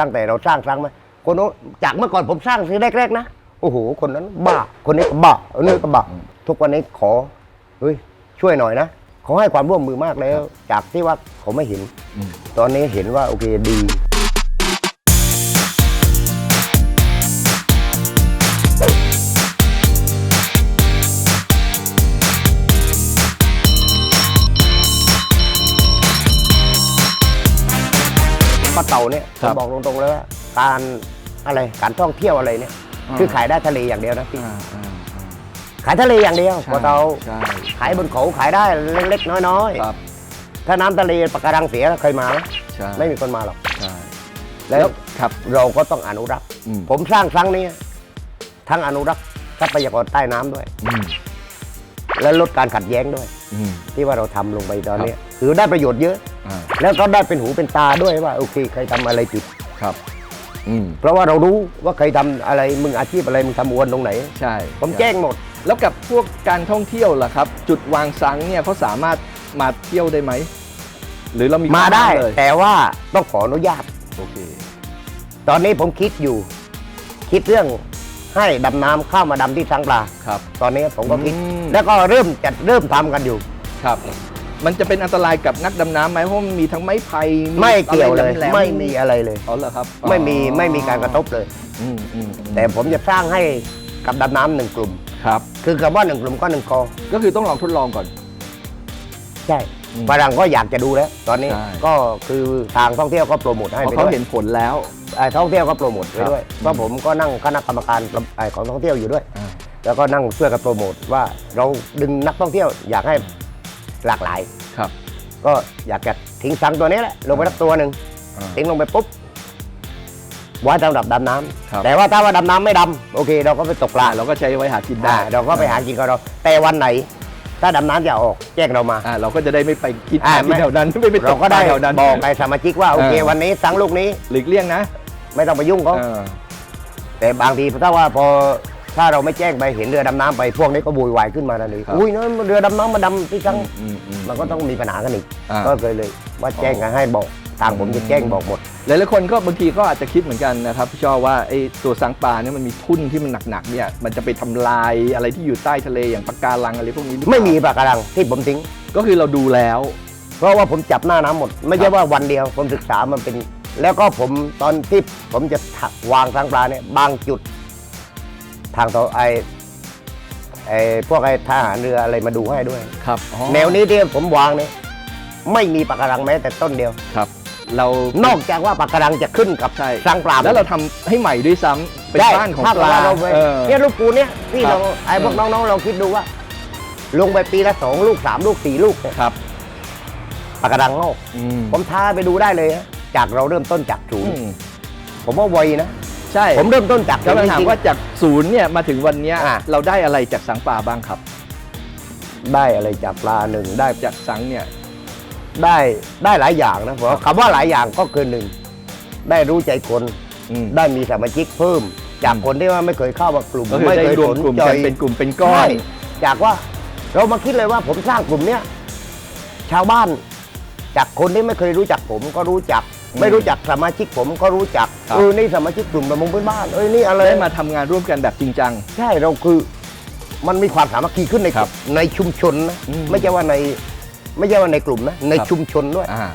ตั้งแต่เราสร้างครั้งมาคนโน้นจากเมื่อก่อนผมสร้างทีแรกๆนะโอ้โหคนนั้นบ้าคนนี้ก็บ้าคนนี้ก็บ้าทุกวันนี้ขอเฮ้ยช่วยหน่อยนะเขาให้ความร่วมมือมากแล้ว จากที่ว่าเขาไม่เห็นอืมตอนนี้เห็นว่าโอเคดีาเต่าเนี่ยครับผมบอกตรงๆเลยว่าการอะไรการท่องเที่ยวอะไรเนี่ยอ่าคือขายได้ทะเลอย่างเดียวนะพี่อ่าอ่าอ่าขายทะเลอย่างเดียวใช่ป้าเต่าใช่ขายบนเขาขายได้เล็กๆน้อยครับๆ ถ้าน้ำทะเลปะการังเสียเคยมาไหมใช่ไม่มีคนมาหรอก ใช่แล้ว ครับ เราก็ต้องอนุรักษ์ อืม ผมสร้างครั้งนี้ ทั้งอนุรักษ์ทรัพยากรใต้น้ำด้วย อืมและลดการขัดแย้งด้วย อืม ที่ว่าเราทำลงไปตอนนี้คือได้ประโยชน์เยอะ อ่าแล้วก็ได้เป็นหูเป็นตาด้วยว่า โอเค ใครทำอะไรผิด ครับ อืมเพราะว่าเรารู้ว่าใครทำอะไรมึงอาชีพอะไรมึงทำอวนตรงไหน ใช่ผมแจ้งหมด แล้วกับพวกการท่องเที่ยวล่ะครับ จุดวางซังเนี่ยเขาสามารถมาเที่ยวได้ไหม หรือเรามีมาได้ข้อห้เลยแต่ว่าต้องขออนุญาต โอเคตอนนี้ผมคิดอยู่ คิดเรื่องให้ดำน้ำเข้ามาดำที่สังปลา ครับ ตอนนี้ผมก็คิด อืม แล้วก็เริ่มจัดเริ่มทำกันอยู่ ครับ มันจะเป็นอันตรายกับนักดำน้ำไหมเพราะมันมีทั้งไม้ไผ่ไม่เกี่ยวเลยอะไรแหลๆไม่มีอะไรเลย อ๋อเหรอครับไม่มีอ๋อไม่มีการกระทบเลย อืมอืมอืมแต่ผมจะสร้างให้กับดำน้ำหนึ่งกลุ่ม ครับ คือคำว่าหนึ่งกลุ่มก็หนึ่งกอก็คือต้องลองทดลองก่อน ใช่อืมฝรั่งก็อยากจะดูแล้ว ตอนนี้ใช่ ก็คือทางท่องเที่ยวก็โปรโมทให้เพไปราะเขาด้วยเห็นผลแล้ว ไอ้ท่องเที่ยวก็โปรโมทไปครับด้วยเพราะผมก็นั่งคณะกรรมการไอ้ของท่องเที่ยวอยู่ด้วยอ่าแล้วก็นั่งช่วยกันโปรโมทว่าเราดึงนักท่องเที่ยวอยากให้ หลากหลาย ครับ ก็อยากจะทิ้งสังตัวนี้แหละลงไปสักตัวหนึ่งอ่า ทิ้งลงไปปุ๊บไว้สำหรับดำน้ำครับแต่ว่าถ้าว่าดำน้ำไม่ดำโอเค เราก็ไปตกปลาเราก็ใช้ไว้หากินได้อ่าเราก็ไปหากินกับเรา แต่วันไหน ถ้าดำน้ำจะออกแจ้งเรามา อ่าเราก็จะได้ไม่ไปกินอ่าหาที่ไม่ แถวนั้น ไม่ไปตเรากก็ปลาได้แถวนั้น บอกไอ้สมาชิกว่าโอเค เออ วันนี้สังลูกนี้หลีกเลี่ยงนะไม่ต้องไปยุ่งเขา เออ แต่บางทีถ้าว่าพอ ถ้าเราไม่แจ้งไปเห็นเรือดำน้ำไปพวกนี้ก็บุยวายขึ้นมาทันทีครับอุ้ยนั่นเรือดำน้ำมาดำที่สังอืมอืมมันก็ต้องมีปัญหากันอีกอ่า ก็เลยเลย ว่าแจ้งกันให้บอกทางผมจะแจ้งบอกหมด หลายๆคนก็บางทีก็อาจจะคิดเหมือนกันนะครับพี่ชอบว่าไอ้ตัวสังปลาเนี่ยมันมีทุ่นที่มันหนักๆเนี่ยมันจะไปทำลายอะไรที่อยู่ใต้ทะเลอย่างปะการังอะไรพวกนี้หรือเปล่าไม่มีปากการังที่ผมทิ้ง ก็คือเราดูแล้ว เพราะว่าผมจับหน้าน้ำหมด ไม่ครัใช่บ ว่าวันเดียวผมศึกษามันเป็น แล้วก็ผมตอนที่ผมจะวางทางปลาเนี่ยบางจุด ทางตัวไอไอพวกไอทหารเรืออะไรมาดูให้ด้วย ครับแนวนี้ที่ผมวางเนี่ยไม่มีปากการังแม้แต่ต้นเดียว ครับ เรานอกจากว่าปากการังจะขึ้นกับใช่สังปลาแล้วเราทำให้ใหม่ด้วยซ้ำเป็นได้บ้านของถ้ปลาเเราไปเออ เนี่ยลูกปูเนี่ยที่ครับเราไอ้พวกเออน้องๆเราคิดดูว่า ลงไปปีละสองลูกสามลูกสี่ลูกเนี่ยครับปากการังงอกอืมผมท้าไปดูได้เลยฮะจากเราเริ่มต้นจากศูนอืย์มผมว่าไวนะ ใช่ ผมเริ่มต้นจากกำลังถามจริงๆว่าจากศูนย์เนี่ยมาถึงวันเนี้ยอะ เราได้อะไรจากสังปลาบ้างครับ ได้อะไรจากปลาหนึ่งได้จากสังเนี่ยได้ได้หลายอย่างนะผมว่าคำว่าหลายอย่างก็คือหนึ่งได้รู้ใจคน อืม ได้มีสมาชิกเพิ่ม จากอืมคนที่ว่าไม่เคยเข้ามากลุ่มก็คือไม่ได้เคยรวมสนกลุ่มใจกันเป็นกลุ่มเป็นก้อใช่น จากว่าเรามาคิดเลยว่าผมสร้างกลุ่มเนี้ยชาวบ้าน จากคนที่ไม่เคยรู้จักผมก็รู้จักอืม ไม่รู้จักสมาชิกผมก็รู้จักครับ เออนี่สมาชิกกลุ่มประมงพื้นบ้านเอ้ยนี่อะไรได้มาทำงานร่วมกันแบบจริงจัง ใช่เราคือ มันมีความสามัคคีขึ้นในครับในชุมชนนะอืมไม่ใช่ว่าใน ไม่ใช่ว่าในกลุ่มนะในครับ ชุมชนด้วย อ่า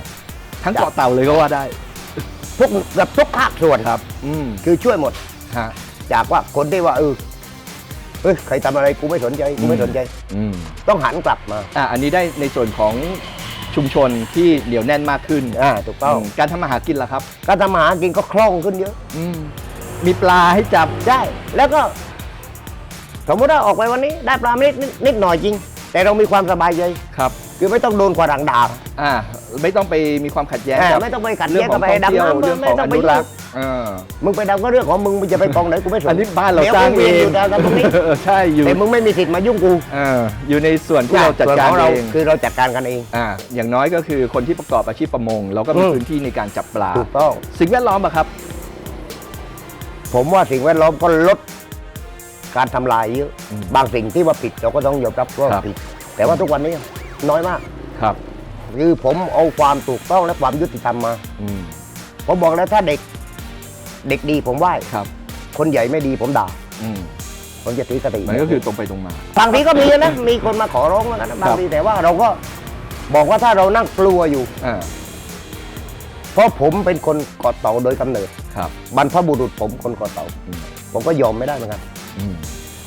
ทั้งเกาะเต่าเลยก็ว่าได้ทุกแบบทุกภาคส่วนครับ อืมคือช่วยหมด ฮะ จากว่าคนที่ว่าเออเฮ้ยใครทำอะไรกูไม่สนใจกูไม่อืม สนใจ อืมต้องหันกลับมา อ่าอันนี้ได้ในส่วนของ ชุมชนที่เหนียวแน่นมากขึ้นอ่าถูกต้องมการทำมาหากินล่ะครับ การทำมาหากินก็คล่องขึ้นเยอะ อืมมีปลาให้จับ ได้ แล้วก็สมมติว่าออกไปวันนี้ได้ปลาไม่นิดนิดหน่อยจริง แต่เรามีความสบายใจครับ คือไม่ต้องโดนขวางด่า อ่าไม่ต้องไปมีความขัดแย้งอ่ากับไม่ต้องไปขัดเรื่แย้องงขกัอบงไปท่องเที่ยวดำน้ำเรื่องไม่ของต้อองไปนุยุ่รังกษ์อ่ามึงไปดำก็เรื่องของมึงมึงจะไปกองไหนกูไม่สนอันนี้บ้านเราสร้างเองดี๋ยวกูมียู่กันตรงนี้เออใช่อยู่แต่มึงไม่มีสิทธิ์มายุ่งกูเอออยู่ในส่วนที่เราจัดส่วนกาขรองเราเองคือเราจัดการกันเอง อ่าอย่างน้อยก็คือคนที่ประกอบอาชีพประมง เราก็มีอืม พื้นที่ในการจับปลา ถูกต้อง สิ่งแวดล้อมอะครับ ผมว่าสิ่งแวดล้อมก็ลดการทำลายเยอะ อืมบางสิ่งที่ว่าผิดเราก็ต้องยอมรับว่าครับ ผิด แต่ว่าทุกวันนี้ น้อยมากครับ คือผมเอาความถูกต้องและความยุติธรรมมา อืมผมบอกแล้วถ้าเด็ก เด็กดีผมไหว้ครับคนใหญ่ไม่ดีผมด่า อืมผมจะตีสติมันก็คือตรงไปตรงมา บางทีก็มีนะมีคนมาขอร้องแล้วนะบางทีแต่ว่าเราก็บอกว่าถ้าเรานั่งกลัวอยู่ อ่าเพราะผมเป็นคนเกาะเต่าโดยกำเนิด ครับบรรพบุรุษผมคนเกาะเต่า อืม ผมก็ยอมไม่ได้เหมือนกัน อืม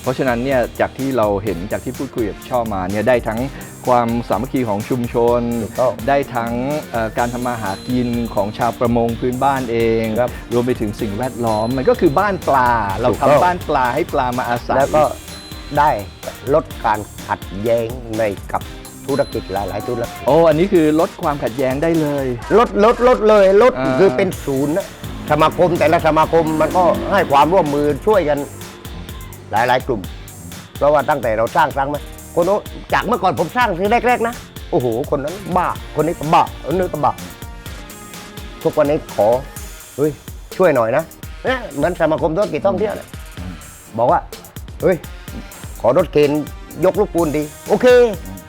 เพราะฉะนั้นเนี่ยจากที่เราเห็นจากที่พูดคุยกับช่อมาเนี่ยได้ทั้ง ความสามัคคีของชุมชนถูกต้องได้ทั้งเอ่อการทำมาหากินของชาวประมงพื้นบ้านเองครับรวมไปถึงสิ่งแวดล้อม มันก็คือบ้านปลา เราถูกต้องทำบ้านปลาให้ปลามาอาศัย แล้วก็ได้ลดการขัดแย้งในกับธุรกิจหลายๆธุรกิจ โอ้ อันนี้คือลดความขัดแย้งได้เลย ลดลดลดเลยลดอ่าคือเป็นศูนย์นะสมาคมแต่ละสมาคมมันก็ให้ความร่วมมือช่วยกันหลาย ๆ กลุ่ม เพราะว่าตั้งแต่เราสร้างสร้างมา คนโน้นจากเมื่อก่อนผมสร้างทีแรกๆนะ โอ้โห คนนั้นบ้า คนนี้ก็บ้าคนนี้ก็บ้าทุกวันนี้ขอเฮ้ยช่วยหน่อยนะเนี่ยเหมือนสมาคมธุรกิจท่องเที่ยวเนี่ยบอกว่าเฮ้ยขอรถเคนยกลูกปูนดี โอเค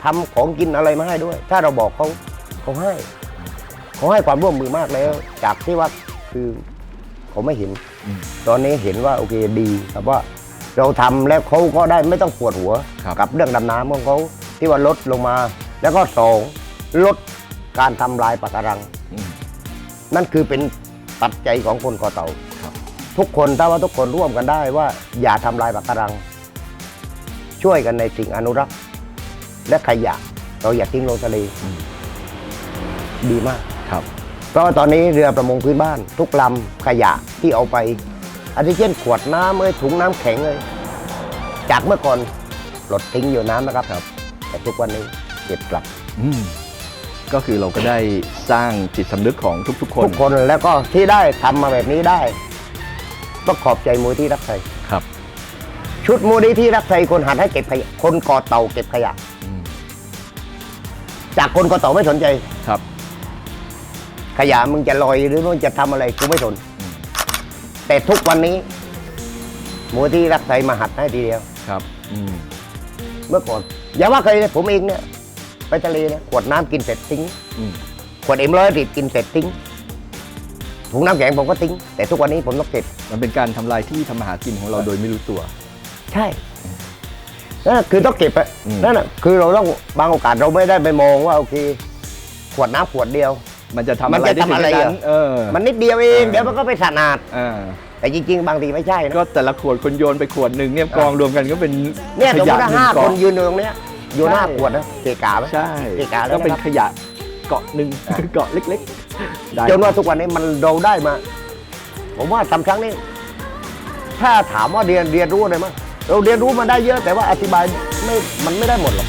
ทำของกินอะไรมาให้ด้วย ถ้าเราบอกเขาเขาให้เขาให้ความร่วมมือมากแล้ว จากที่ว่าคือเขาไม่เห็นอืมตอนนี้เห็นว่าโอเคดีครับว่า เราทำแล้วเขาก็ได้ไม่ต้องปวดหัวครับ กับเรื่องดำน้ำของเขาที่ว่าลดลงมา แล้วก็สองลดการทำลายปะการัง อืม นั่นคือเป็นปัจจัยของคนเกาะเต่าครับ ทุกคนถ้าว่าทุกคนร่วมกันได้ว่า อย่าทำลายปะการัง ช่วยกันในสิ่งอนุรักษ์ และขยะ เราอย่าทิ้งลงทะเลอืม ดีมาก ครับ เพราะว่าตอนนี้เรือประมงพื้นบ้าน ทุกลำขยะที่เอาไป อาทิเช่นขวดน้ำเอ้ยถุงน้ำแข็งเลยจากเมื่อก่อนปลดทิ้งอยู่น้ำนะครับครับ แต่ทุกวันนี้เก็บกลับอืมก็คือเราก็ได้สร้างจิตสำนึกของทุกๆ คนทุกคนแล้วก็ที่ได้ทำมาแบบนี้ได้ต้องขอบใจมูลที่รักไทยครับ ชุดมูลที่รักไทยคนหัดให้เก็บขยะคนก่อเต่าเก็บขยะ อืมจากคนก่อเต่าไม่สนใจ ครับ ขยะมึงจะลอยหรือมึงจะทำอะไรกูไม่สนอืม แต่ทุกวันนี้มูลที่รักไทยมาหัดให้ทีเดียว ครับอืมเมื่อก่อนอย่าว่าเคยเลยผมเองเนี่ยไปทะเลนะขวดน้ำกินเสร็จทิ้ง อืมขวดเอ็มร้อยสิบกินเสร็จทิ้งถุงน้ำแข็งผมก็ทิ้ง แต่ทุกวันนี้ผมต้องเก็บ มันเป็นการทำลายที่ทำมาหากินของเราโดยไม่รู้ตัว ใช่นั่นนะคือต้องเก็บอะอืม นั่นน่ะคือเราต้องบางโอกาสเราไม่ได้ไปมองว่าโอเค ขวดน้ำขวดเดียว มันจะทำมันอะไรจะได้ทำอะไรถึงขนาดนั้นอะเออ มันนิดเดียวเองอ่าเดี๋ยวมันก็ไปสะอาดอ่าแต่จริง ๆ บางทีไม่ใช่นะก็แต่ละขวดคนโยนไปขวดหนึ่งเนี่ยกองรวมกันก็เป็นเนี่ยสมมขะติว่านึ่งห้าเกะคนยืนอยู่ตรงเนี้ยโยนห้าใช่ขวดนะเกะกะไหม ใช่เกะกะแล้วก็เป็นนะครับ ขยะเกาะหนึ่งเกาะเล็กๆได้จนว่าทุกวันนี้มันเราได้มา ผมว่าทำครั้งนี้ ถ้าถามว่าเรียนเรียนรู้อะไรมั้งเราเรียนรู้มาได้เยอะแต่ว่าอธิบายไม่มันไม่ได้หมดหรอก